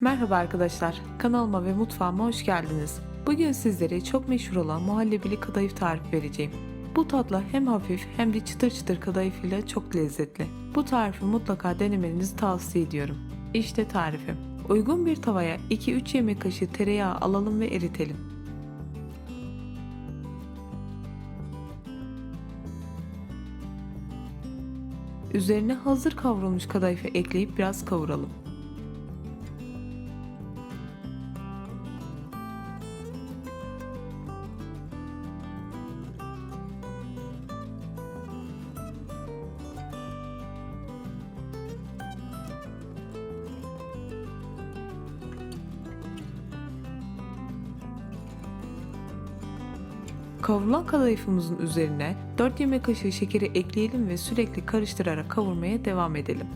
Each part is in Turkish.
Merhaba arkadaşlar, kanalıma ve mutfağıma hoş geldiniz. Bugün sizlere çok meşhur olan muhallebili kadayıf tarifi vereceğim. Bu tatlı hem hafif hem de çıtır çıtır kadayıfıyla çok lezzetli. Bu tarifi mutlaka denemenizi tavsiye ediyorum. İşte tarifim. Uygun bir tavaya 2-3 yemek kaşığı tereyağı alalım ve eritelim. Üzerine hazır kavrulmuş kadayıfı ekleyip biraz kavuralım. Kavrulan kadayıfımızın üzerine 4 yemek kaşığı şekeri ekleyelim ve sürekli karıştırarak kavurmaya devam edelim.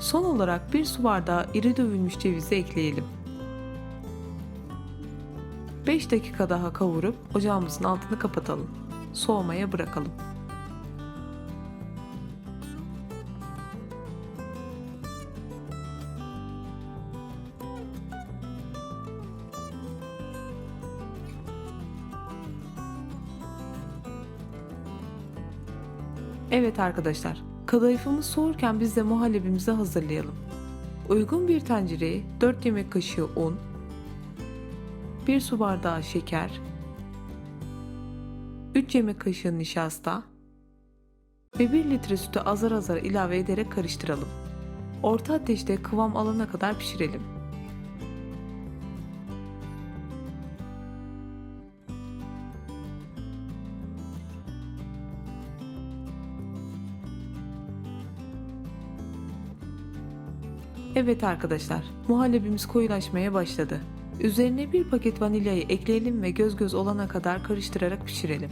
Son olarak bir su bardağı iri dövülmüş cevizi ekleyelim. 5 dakika daha kavurup ocağımızın altını kapatalım. Soğumaya bırakalım. Evet arkadaşlar, kadayıfımız soğurken biz de muhallebimizi hazırlayalım. Uygun bir tencereye 4 yemek kaşığı un, 1 su bardağı şeker, 3 yemek kaşığı nişasta ve 1 litre sütü azar azar ilave ederek karıştıralım. Orta ateşte kıvam alana kadar pişirelim. Evet arkadaşlar, muhallebimiz koyulaşmaya başladı. Üzerine bir paket vanilyayı ekleyelim ve göz göz olana kadar karıştırarak pişirelim.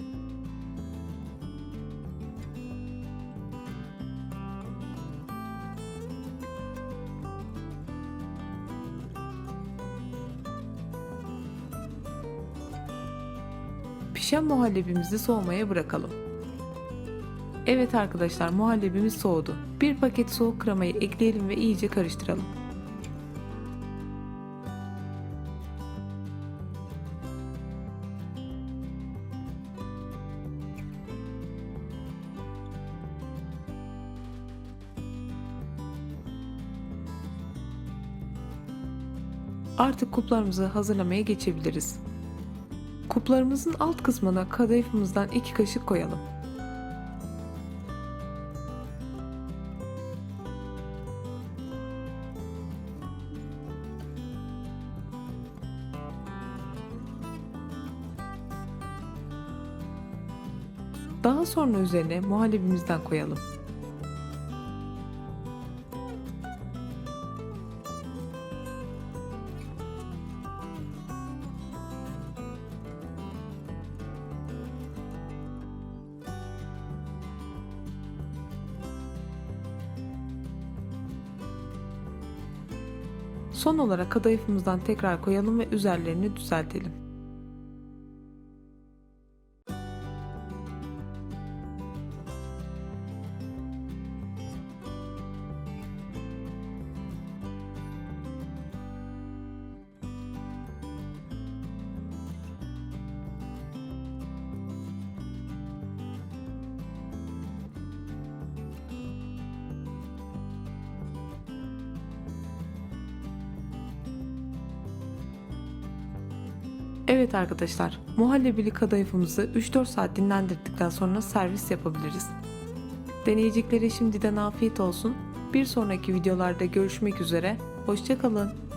Pişen muhallebimizi soğumaya bırakalım. Evet arkadaşlar muhallebimiz soğudu. Bir paket soğuk kremayı ekleyelim ve iyice karıştıralım. Artık kuplarımızı hazırlamaya geçebiliriz. Kuplarımızın alt kısmına kadayıfımızdan 2 kaşık koyalım. Daha sonra üzerine muhallebimizden koyalım. Son olarak kadayıfımızdan tekrar koyalım ve üzerlerini düzeltelim. Evet arkadaşlar, muhallebili kadayıfımızı 3-4 saat dinlendirdikten sonra servis yapabiliriz. Deneyeceklere şimdiden afiyet olsun. Bir sonraki videolarda görüşmek üzere. Hoşçakalın.